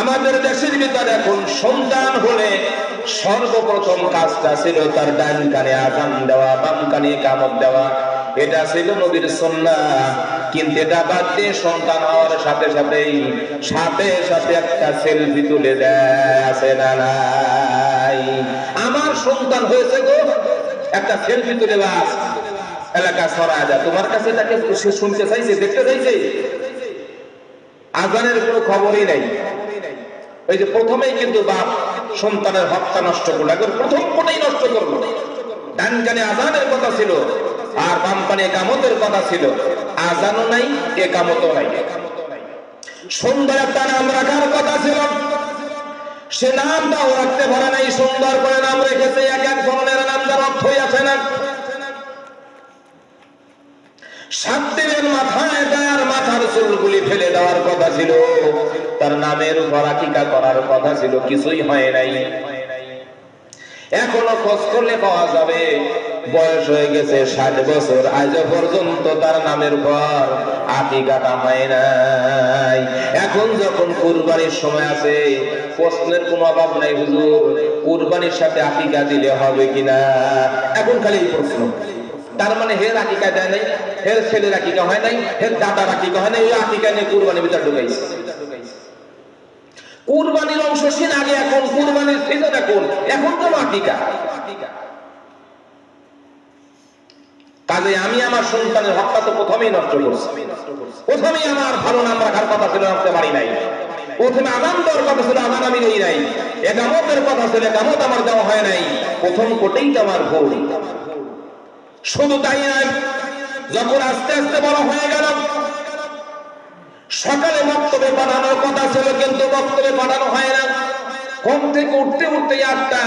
আমাদের দেশের ভিতরে এখন সন্তান হলে সর্বপ্রথম কাজটা ছিল তার ডান কানে আজান দেওয়া, বাম কানে কামক দেওয়া। এটা ছিল নবীর সন্না কিন্তু এটা বাদ দিয়ে সন্তান হওয়ার সাথে সাথেই, সাথে সাথে একটা সেলফি তুলে দেয়, আছে না নাই? আমার সন্তান হয়েছে গো, একটা সেলফি তুলে বাস এলাকা সরা যা। তোমার কাছে সে শুনতে চাইছে, দেখতে চাইছে? আজানের কোনো খবরই নাই। ওই যে প্রথমেই কিন্তু বাপ সন্তানের হত্যা নষ্ট করল, একবার প্রথম কোটাই নষ্ট করল। ডান কানে আজানের কথা ছিল, আর বাম কানে কামতের কথা ছিল। আজানও নাই, এ কামতও নাই। সুন্দর একটা নাম রাখার কথা ছিল। সে নামটাও রাখতে পারে নাই সুন্দর করে নাম রেখেছে, এক এক ধরনের নাম অর্থই আছে না। সাত দিনের মাথায় তার মাথার চুলগুলি ফেলে দেওয়ার কথা ছিল। তার নামের উপর আকিকা করার কথা ছিল, কিছুই হয় নাই। এখনও খোঁজ করলে পাওয়া যাবে, বয়স হয়ে গেছে ষাট বছর আজ পর্যন্ত তার নামের পর আকিকাটা হয় নাই। এখন যখন কুরবানির সময় আছে, প্রশ্নের কোনো অভাব নাই, হুজুর, কুরবানির সাথে আকিকা দিলে হবে কিনা? এখন খালি এই প্রশ্ন। তার মানে হের আকিকা দেয় নাই, হের ছেলের আকিকা হয় নাই, হের দাদার আকিকা হয় নাই, ওই আকিকা নিয়ে কুরবানির ভিতর ঢুকাইছে। কুরবানির অংশ সিন আগে এখন, কুরবানির সিজন এখন এখন তো আকিকা কাজে আমি আমার সন্তানের হকটা তো প্রথমেই নষ্ট করছি। প্রথমেই আমার ভালো নাম রাখার কথা ছিল রাখতে পারি নাই। প্রথমে আগাম দেওয়ার কথা ছিল আগাম আমি নেই নাই। একামতের কথা ছিল, একামত আমার দেওয়া হয় নাই। প্রথম কোটেই তো আমার ভুল। শুধু তাই নয়, যখন আস্তে আস্তে বড় হয়ে গেল সকালে বক্তব্যে পাঠানোর কথা ছিল, কিন্তু বক্তব্যে পাঠানো হয় না। ঘুম থেকে উঠতে উঠতে আটটা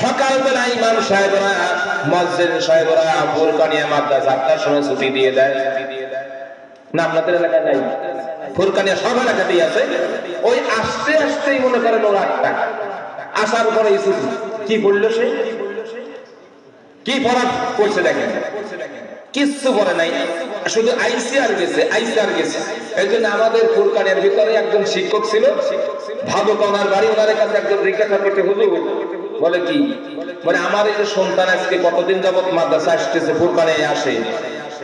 সকালবেলা ইমাম সাহেবরা মসজিদ সাহেবরা ফুরকানিয়া মাদ্রাসা আটটার সময় ছুটি দিয়ে দেয়। না, আপনাদের এলাকায় নাই। ফুরকানিয়া সব এলাকাতেই আছে। ওই আস্তে আস্তেই মনে করেন ওর আটটা। আসার পরে ছুটি। কি বলল সে? কি ফরাক করছে দেখেন? কিচ্ছু করে নাই। শুধু আইসিআর গেছে আইসিআর গেছে। এই জন্য আমাদের ফুরকানের ভিতরে একজন শিক্ষক ছিল। ভাবুক ওনার বাড়ি, ওনার কাছে একজন জিজ্ঞাসা করতে হুজুর বলে কি? মানে আমার এই যে সন্তান আজকে কতদিন যাবত মাদ্রাসা আসতেছে ফুরকানে আসে।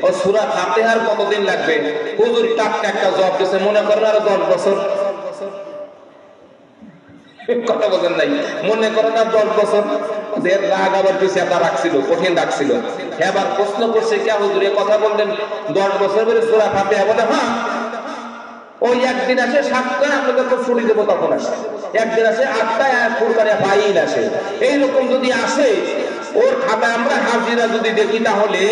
ও সুরা ফাতেহার কতদিন লাগবে? হুজুর টাটকা একটা জব দিছে, মনে করেন আরও দশ বছর। কথা বলেন নাই। মনে করেন আর দশ বছর। দের রাগ আবার পিছিয়ে একটা রাখছিল, কঠিন রাখছিল। এবার প্রশ্ন করছে, কে হুজুর কথা বললেন দশ বছর ধরে সুরা ফাতে বলে হ্যাঁ ওই একদিন আসে সাতটায় আমরা যখন ছুটি দেবো তখন আসে। একদিন আসে আটটায় আর ফুরকানে বাইন আসে। এইরকম যদি আসে, ওর খাতায় আমরা হাজিরা যদি দেখি তাহলে,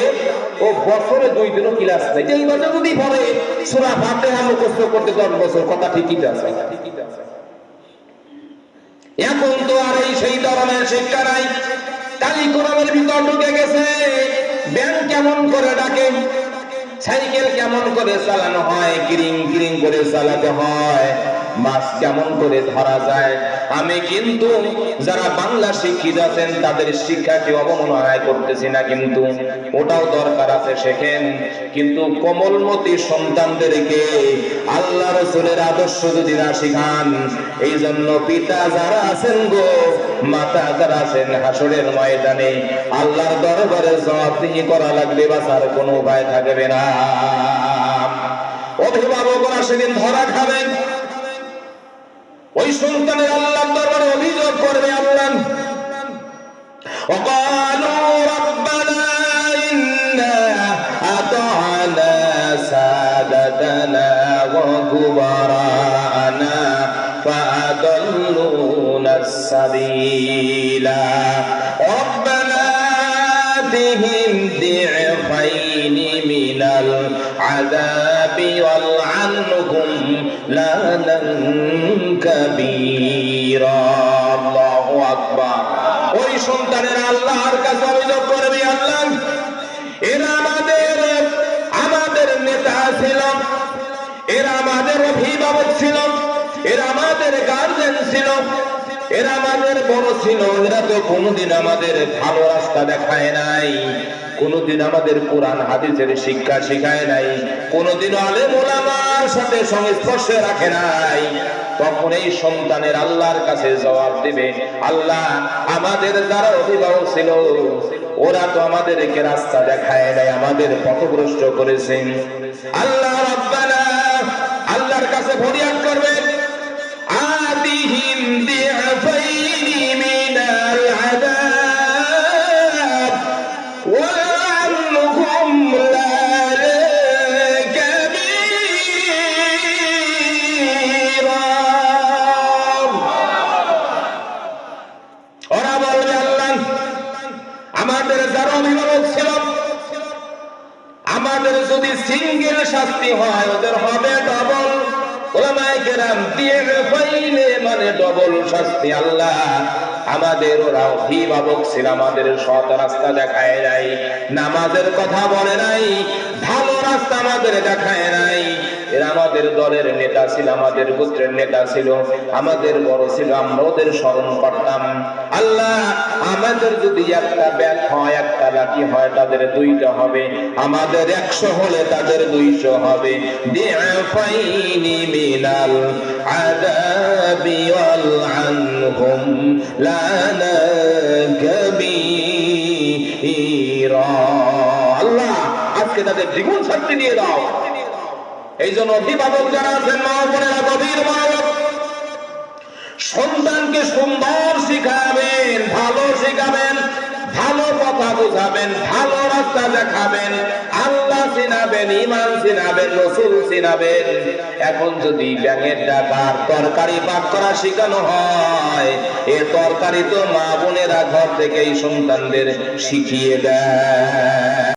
ও বছরে দুই দিনও ক্লাস নেই। এই বছর যদি পরে সুরা ফাতে মুখস্থ করতে দশ বছর, কথা ঠিকই আছে ঠিকই আছে। এখন তো আর এই সেই ধরনের শিক্ষা নাই। কালি কোরআনের ভিতর ঢুকে গেছে ব্যাংক কেমন করে ডাকে? সাইকেল কেমন করে চালানো হয়? কিরিং কিরিং করে চালাতে হয়। মাছ কেমন করে ধরা যায়, আমি কিন্তু যারা বাংলা শিক্ষিত আছেন, তাদের শিক্ষাকে অবমাননায় করতেছি না কিন্তু। ওটাও দরকার আছে শেখেন, কিন্তু কোমলমতি সন্তানদেরকে আল্লাহ রসুলের আদর্শ যদি না শিখান এই জন্য পিতা যারা আছেন গো, মাতা যারা আছেন, হাসরের ময়দানে আল্লাহর দরবারে জবাবদিহি করা লাগবে, বাঁচার কোনো উপায় থাকবে না। অভিভাবকরা সেদিন ধরা খাবেন। ওই সন্তানের আল্লাহর দরবারে অভিযোগ করবে আল্লাহ وقالوا ربنا إنا أطعنا سادتنا وكبراءنا فأضلونا السبيل ربنا آتهم ضعفين من العذاب والعنهم لعنا كبيرا الله أكبر ওই সন্তানের আল্লাহর কাছে অভিযোগ করবে আল্লাহ এরা আমাদের আমাদের নেতা ছিল এরা আমাদের অভিভাবক ছিল এরা আমাদের গার্জেন ছিল এরা আমাদের বড় ছিল এরা তো কোনোদিন আমাদের ভালো রাস্তা দেখায় নাই কোনোদিন আমাদের কোরআন, হাদিসের শিক্ষা শিখায় নাই, কোনোদিন আলেম ওলামার সাথে সংস্পর্শে রাখে নাই। তখন এই সন্তানের আল্লাহর কাছে জবাব দিবে, আল্লাহ, আমাদের যারা অভিভাবক ছিল, ওরা তো আমাদেরকে রাস্তা দেখায় নাই, আমাদের পথভ্রষ্ট করেছেন। আল্লাহ রাব্বানা, আল্লাহর কাছে ফরিয়াদ করবেন, আদিহিম দিআফাইনি আমাদের যারা অভিভাবক ছিল আমাদের যদি সিঙ্গেল শাস্তি হয়, ওদের হবে ডবল মানে ডবল শাস্তি, আল্লাহ। আমাদের ওরা সৎ রাস্তা দেখায় নাই, নামাজের কথা বলে নাই ভালো রাস্তা আমাদের দেখায় নাই। আমাদের দলের নেতা ছিল, আমাদের গোত্রের নেতা ছিল, আমাদের বড় ছিল, আমরা স্মরণ করতাম। আল্লাহ, আমাদের যদি একটা ব্যাগ হয়, একটা লাঠি হয়, তাদের দুইটা হবে। আমাদের একশো হলে তাদের দুইশো হবে। মিনাল আযাবি ওয়াল আনহুম আজকে তাদের দ্বিগুণ শাস্তি দিয়ে দাও। এই জন্য অভিভাবক যারা আছেন, মা বোনেরা, গভীর সন্তানকে সুন্দর শিখাবেন, ভালো শিখাবেন, ভালো কথা বোঝাবেন, ভালো রাস্তা দেখাবেন, আল্লাহ চিনাবেন ইমান চিনাবেন, রসুল চিনাবেন। এখন যদি ব্যাঙের ডাকার তরকারি পাক করা শেখানো হয়, এ তরকারি তো মা বোনেরা ঘর থেকেই সন্তানদের শিখিয়ে দেয়।